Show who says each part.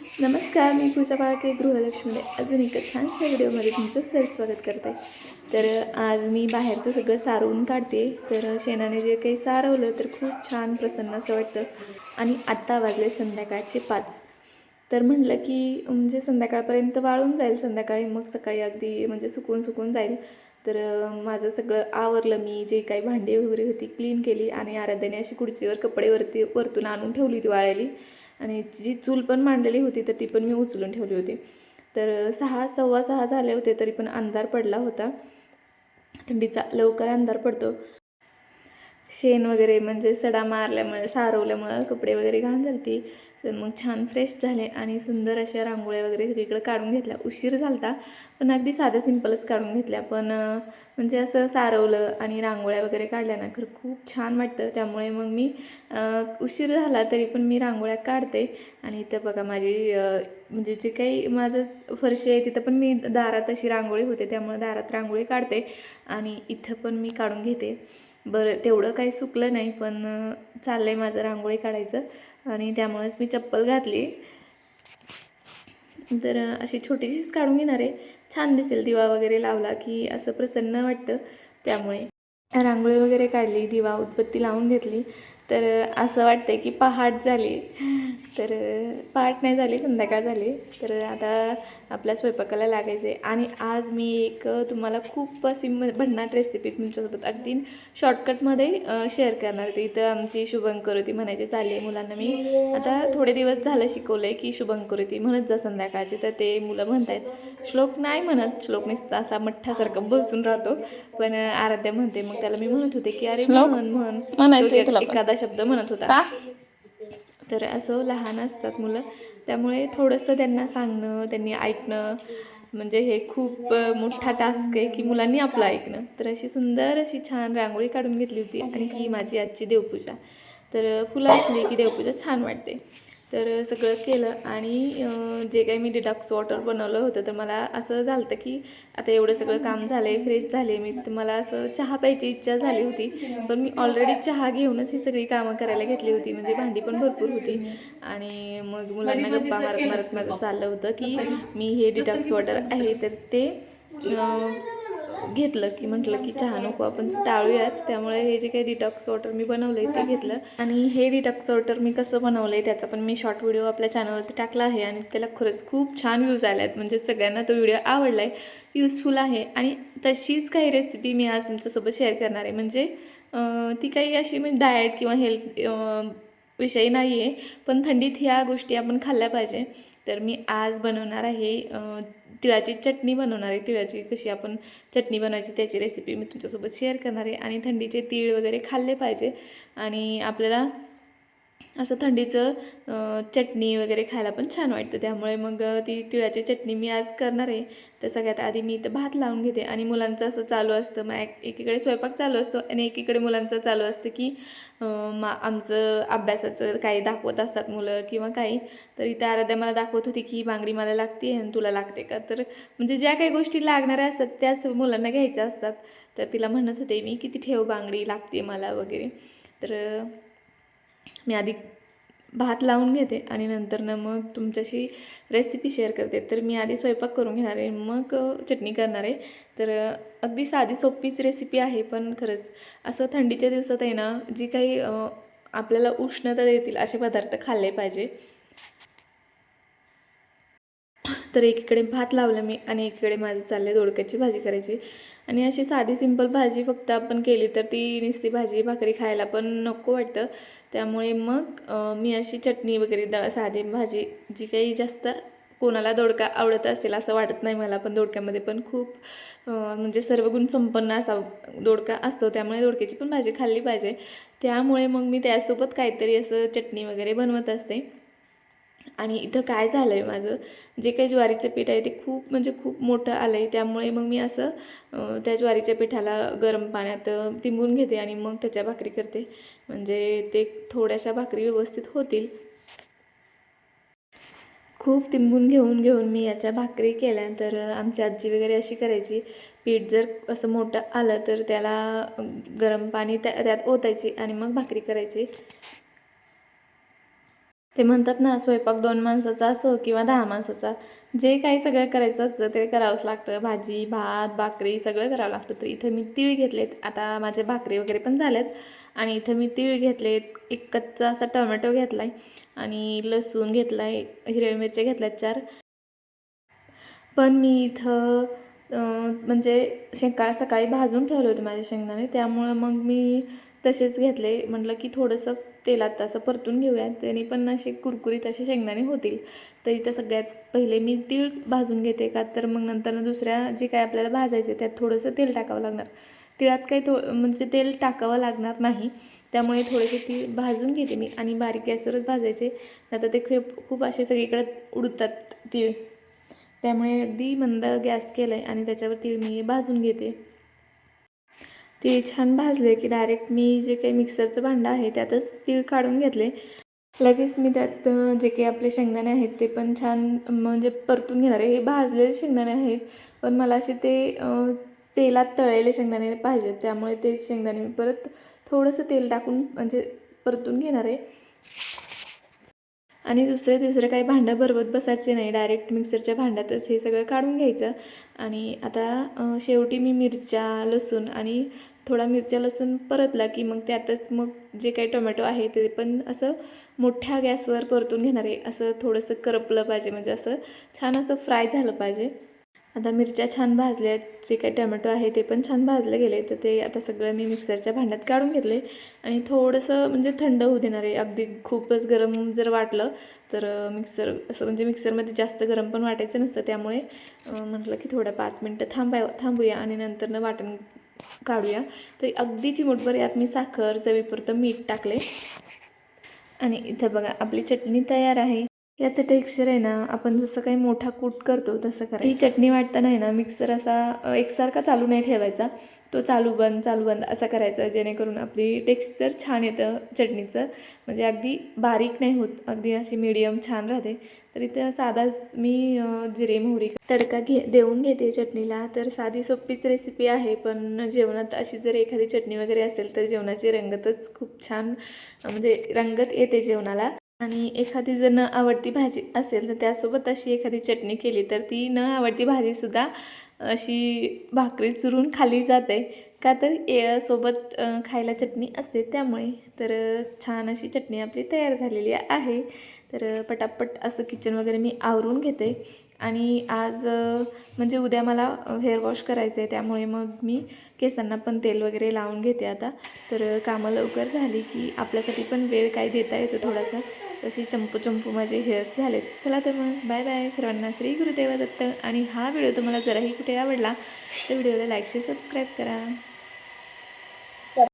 Speaker 1: नमस्कार मी पूजा बाळके गृहलक्ष्मीने अजून एका छानशा व्हिडिओमध्ये तुमचं सर स्वागत करते. तर आज मी बाहेरचं सगळं सारवून काढते. तर शेणाने जे काही सारवलं तर खूप छान प्रसन्न असं वाटतं. आणि आत्ता वाजले संध्याकाळचे पाच. तर म्हटलं की म्हणजे संध्याकाळपर्यंत वाळून जाईल संध्याकाळी मग सकाळी अगदी म्हणजे सुकून सुकून जाईल. तर माझं सगळं आवरलं मी जे काही भांडी वगैरे होती क्लीन केली आणि आराध्याने अशी खुर्चीवर कपडे वरती वरतून आणून ठेवली ती वाळायली आणि जी चूल पण मांडलेली होती तर ती पण मी उचलून ठेवली होती. तर सहा सव्वा सहा झाले होते तरी पण अंधार पडला होता. थंडीचा लवकर अंधार पडतो. शेण वगैरे म्हणजे सडा मारल्यामुळे सारवल्यामुळं कपडे वगैरे घाण झालती. तर मग छान फ्रेश झाले आणि सुंदर अशा रांगोळ्या वगैरे सगळीकडे काढून घेतल्या. उशीर झालता पण अगदी साध्या सिंपलच काढून घेतल्या. पण म्हणजे असं सारवलं आणि रांगोळ्या वगैरे काढल्या ना खरं खूप छान वाटतं. त्यामुळे मग मी उशीर झाला तरी पण मी रांगोळ्या काढते. आणि इथं बघा माझी म्हणजे जे काही माझं फरशी आहे तिथं पण मी दारात अशी रांगोळी होते. त्यामुळे दारात रांगोळी काढते आणि इथं पण मी काढून घेते. बरं तेवढं काही सुकलं नाही पण चाललं आहे माझं रांगोळी काढायचं आणि त्यामुळेच मी चप्पल घातली. तर अशी छोटीशीच काढून घेणार आहे. छान दिसेल दिवा वगैरे लावला की असं प्रसन्न वाटतं. त्यामुळे रांगोळी वगैरे काढली दिवा उदबत्ती लावून घेतली. तर असं वाटतं की पहाट झाली. तर पहाट नाही झाली संध्याकाळ झाली. तर आता आपल्या स्वयंपाकाला लागायचे आणि आज मी एक तुम्हाला खूप अशी भन्नाट रेसिपी तुमच्यासोबत अगदी शॉर्टकटमध्ये शेअर करणार होती इथं आमची शुभंकरोती म्हणायची चालली आहे मुलांना मी. आता थोडे दिवस झालं शिकवलं आहे की शुभंकरोती म्हणत जा संध्याकाळची. तर ते मुलं म्हणत आहेत श्लोक नाही म्हणत श्लोक नुसता असा मठ्ठासारखा बसून राहतो. पण आराध्या म्हणते मग त्याला मी म्हणत होते की अरे म्हण म्हण. एखादा शब्द म्हणत होता. तर असं लहान असतात मुलं त्यामुळे थोडंसं त्यांना सांगणं त्यांनी ऐकणं म्हणजे हे खूप मोठा टास्क आहे की मुलांनी आपलं ऐकणं. तर अशी सुंदर अशी छान रांगोळी काढून घेतली होती आणि ही माझी आजची देवपूजा. तर फुलं असली की देवपूजा छान वाटते. तर सगळं केलं आणि जे काही मी डिटॉक्स वॉटर बनवलं होतं तर मला असं झालं होतं की आता एवढं सगळं काम झालं आहे फ्रेश झाले मी. तर मला असं चहा प्यायची इच्छा झाली होती पण मी ऑलरेडी चहा घेऊनच ही सगळी कामं करायला घेतली होती म्हणजे भांडी पण भरपूर होती. आणि मग मुलांना गप्पा मारत मारत माझं चाललं होतं की मी हे डिटॉक्स वॉटर आहे तर ते घेतलं की म्हटलं की चहा नको आपण टाळूयाच. त्यामुळे हे जे काही डिटॉक्स वॉटर मी बनवलं आहे ते घेतलं. आणि हे डिटॉक्स वॉटर मी कसं बनवलं आहे त्याचा पण मी शॉर्ट व्हिडिओ आपल्या चॅनलवरती टाकला आहे आणि त्याला खरंच खूप छान व्ह्यूज आल्या आहेत म्हणजे सगळ्यांना तो व्हिडिओ आवडला आहे युजफुल आहे. आणि तशीच काही रेसिपी मी आज तुमच्यासोबत शेअर करणार आहे. म्हणजे ती काही अशी म्हणजे डाएट किंवा हेल्थ विषयी नाही आहे पण थंडीत ह्या गोष्टी आपण खाल्ल्या पाहिजे. तर मी आज बनवणार आहे तिळाची चटणी बनवणार आहे. तिळाची कशी आपण चटणी बनवायची त्याची रेसिपी मी तुमच्यासोबत शेअर करणार आहे. आणि थंडीचे तीळ वगैरे खाल्ले पाहिजे. आणि आपल्याला असं थंडीचं चटणी वगैरे खायला पण छान वाटतं. त्यामुळे मग ती तिळाची चटणी मी आज करणार आहे. तर सगळ्यात आधी मी इथं भात लावून घेते आणि मुलांचं असं चालू असतं. मग एक- एकीकडे स्वयंपाक चालू असतो आणि एकीकडे मुलांचं चालू असतं की मा आमचं अभ्यासाचं काही दाखवत असतात मुलं किंवा काही. तर इथं आराध्या मला दाखवत होती की बांगडी मला लागते आणि तुला लागते का? तर म्हणजे ज्या काही गोष्टी लागणाऱ्या असतात त्याच मुलांना घ्यायच्या असतात. तर तिला म्हणत होते मी किती ठेव बांगडी लागते मला वगैरे. तर मी आधी भात लावून घेते आणि नंतर ना मग तुमच्याशी रेसिपी शेअर करते. तर मी आधी स्वयंपाक करून घेणार आहे मग चटणी करणार आहे. तर अगदी साधी सोपीच रेसिपी आहे पण खरंच असं थंडीच्या दिवसात आहे ना जी काही आपल्याला उष्णता देतील असे पदार्थ खाल्ले पाहिजे. तर एकीकडे भात लावला मी आणि एकीकडे माझं चाललं आहे दोडक्याची भाजी करायची. आणि अशी साधी सिंपल भाजी फक्त आपण केली तर ती नुसती भाजी भाकरी खायला पण नको वाटतं. त्यामुळे मग मी अशी चटणी वगैरे द साधी भाजी जी काही जास्त कोणाला दोडका आवडत असेल असं वाटत नाही मला पण दोडक्यामध्ये पण खूप म्हणजे सर्व गुण संपन्न असा दोडका असतो त्यामुळे दोडक्याची पण भाजी खाल्ली पाहिजे. त्यामुळे मग मी त्यासोबत काहीतरी असं चटणी वगैरे बनवत असते. आणि इथं काय झालं आहे माझं? जे काही ज्वारीचं पीठ आहे ते खूप म्हणजे खूप मोठं आलं आहे त्यामुळे मग मी असं त्या ज्वारीच्या पिठाला गरम पाण्यात तिंबून घेते आणि मग त्याच्या भाकरी करते. म्हणजे ते थोड्याशा भाकरी व्यवस्थित होतील. खूप तिंबून घेऊन घेऊन मी याच्या भाकरी केल्या. तर आमची आजी वगैरे अशी करायची पीठ जर असं मोठं आलं तर त्याला गरम पाणी त्या त्यात ओतायची आणि मग भाकरी करायची. ते म्हणतात ना स्वयंपाक दोन माणसाचा असो किंवा दहा माणसाचा. जे काही सगळं करायचं असतं ते करावंच लागतं. भाजी भात भाकरी सगळं करावं लागतं. तर इथं मी तीळ घेतलेत. आता माझे भाकरी वगैरे पण झालेत. आणि इथं मी तीळ घेतलेत. एक कच्चा असा टोमॅटो घेतला आहे आणि लसूण घेतला आहे हिरव्या मिरच्या घेतल्यात चार. पण मी इथं म्हणजे शेंगा सकाळी भाजून ठेवले होते माझे शेंगदाणे. त्यामुळं मग मी तसेच घेतले. म्हटलं की थोडंसं तेलात असं परतून घेऊया त्याने पण असे कुरकुरीत असे शेंगदाणे होतील. तर इथं सगळ्यात पहिले मी तीळ भाजून घेते का? तर मग नंतर दुसऱ्या जे काय आपल्याला भाजायचे त्यात थोडंसं तेल टाकावं लागणार. तिळात काही थो म्हणजे तेल टाकावं लागणार नाही. त्यामुळे थोडेसे तीळ भाजून घेते मी आणि बारीक गॅसवरच भाजायचे. नाहीतर ते खूप खूप असे सगळीकडे उडतात तीळ. त्यामुळे अगदी मंद गॅस केला आहे आणि त्याच्यावर तीळ मी भाजून घेते. तीळ छान भाजले की डायरेक्ट मी जे काही मिक्सरचं भांडं आहे त्यातच तीळ काढून घेतले. लगेच मी त्यात जे काही आपले शेंगदाणे आहेत ते पण छान म्हणजे परतून घेणार आहे. हे भाजलेले शेंगदाणे आहेत पण मला असे ते तेलात तळलेले शेंगदाणे पाहिजेत. त्यामुळे ते शेंगदाणे मी परत थोडंसं तेल टाकून म्हणजे परतून घेणार आहे. आणि दुसरं तिसरं काही भांडं भरवत बसायचे नाही. डायरेक्ट मिक्सरच्या भांड्यातच हे सगळं काढून घ्यायचं. आणि आता शेवटी मी मिरच्या लसूण आणि थोडा मिरच्या लसूण परतला की मग त्यातच मग जे काही टोमॅटो आहे ते पण असं मोठ्या गॅसवर परतून घेणार आहे. असं थोडंसं करपलं पाहिजे. म्हणजे असं छान असं फ्राय झालं पाहिजे. आता मिरच्या छान भाजल्या आहेत जे काही टमॅटो आहे ते पण छान भाजले गेले. तर ते आता सगळं मी मिक्सरच्या भांड्यात काढून घेतले. आणि थोडंसं म्हणजे थंड होऊ देणार आहे. अगदी खूपच गरम जर वाटलं तर मिक्सर असं म्हणजे मिक्सरमध्ये जास्त गरम पण वाटायचं नसतं. त्यामुळे म्हटलं की थोडं पाच मिनटं थांबाय थांबूया आणि नंतरनं वाटण काढूया. तर अगदी चिमूटभर यात मी साखर चवीपुरतं मीठ टाकले. आणि इथं बघा आपली चटणी तयार आहे. याचं टेक्स्चर आहे ना आपण जसं काही मोठा कूट करतो तसं करायचं. ही चटणी वाटताना आहे ना मिक्सर असा एकसारखा चालू नाही ठेवायचा. तो चालू बंद चालू बंद असा करायचा जेणेकरून आपली टेक्स्चर छान येतं चटणीचं. म्हणजे अगदी बारीक नाही होत अगदी अशी मीडियम छान राहते. तर इथं साधाच मी जिरे मोहरी तडका घे देऊन घेते चटणीला. तर साधी सोपीच रेसिपी आहे पण जेवणात अशी जर एखादी चटणी वगैरे असेल तर जेवणाची रंगतच खूप छान म्हणजे रंगत येते जेवणाला. आणि एखादी जर न आवडती भाजी असेल तर त्यासोबत अशी एखादी चटणी केली तर ती न आवडती भाजीसुद्धा अशी भाकरी चुरून खाली जाते. का तर ए सोबत खायला चटणी असते त्यामुळे. तर छान अशी चटणी आपली तयार झालेली आहे. तर पटापट असं किचन वगैरे मी आवरून घेते. आणि आज म्हणजे उद्या मला हेअर वॉश करायचं आहे त्यामुळे मग मी केसांना पण तेल वगैरे लावून घेते आता. तर कामं लवकर झाली की आपल्यासाठी पण वेळ काय देता येतो थोडासा. तशी चंपू चंपू माझे हेअर झालेत. चला तर मग बाय बाय सर्वांना श्री गुरुदेवा दत्त. आणि हा व्हिडिओ तुम्हाला जराही कुठे आवडला तर व्हिडिओला लाईक शेअर सबस्क्राईब करा.